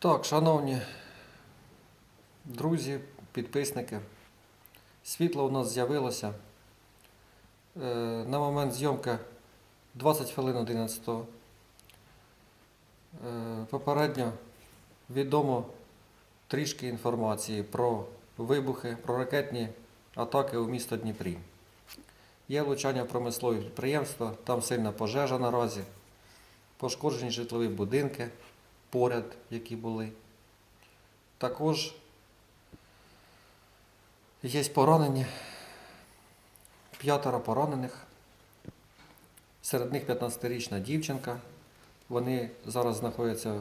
Так, шановні друзі, підписники, світло у нас з'явилося. Е, На момент зйомки 20 хвилин 11. Е, Попередньо відомо трішки інформації про вибухи, про ракетні атаки у місто Дніпрі. Є влучання в промислові підприємства, там сильна пожежа наразі, пошкоджені житлові будинки поряд, які були. Також є поранені, п'ятеро поранених. Серед них 15-річна дівчинка. Вони зараз знаходяться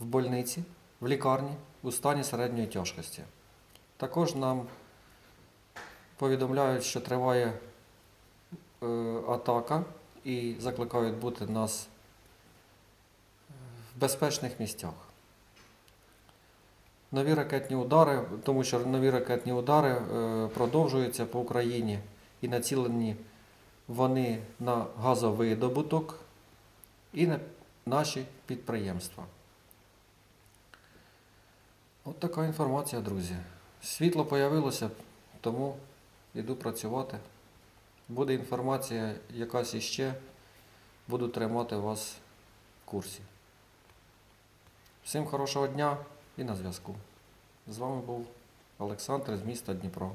в больниці, в лікарні у стані середньої тяжкості. Також нам повідомляють, що триває е, атака і закликають бути нас безпечних місцях. Нові ракетні удари, тому що нові ракетні удари е, продовжуються по Україні і націлені вони на газовидобуток і на наші підприємства. От така інформація, друзі. Світло появилося, тому йду працювати. Буде інформація якась іще, буду тримати вас в курсі. Всім хорошого дня і на зв'язку. З вами був Олександр з міста Дніпро.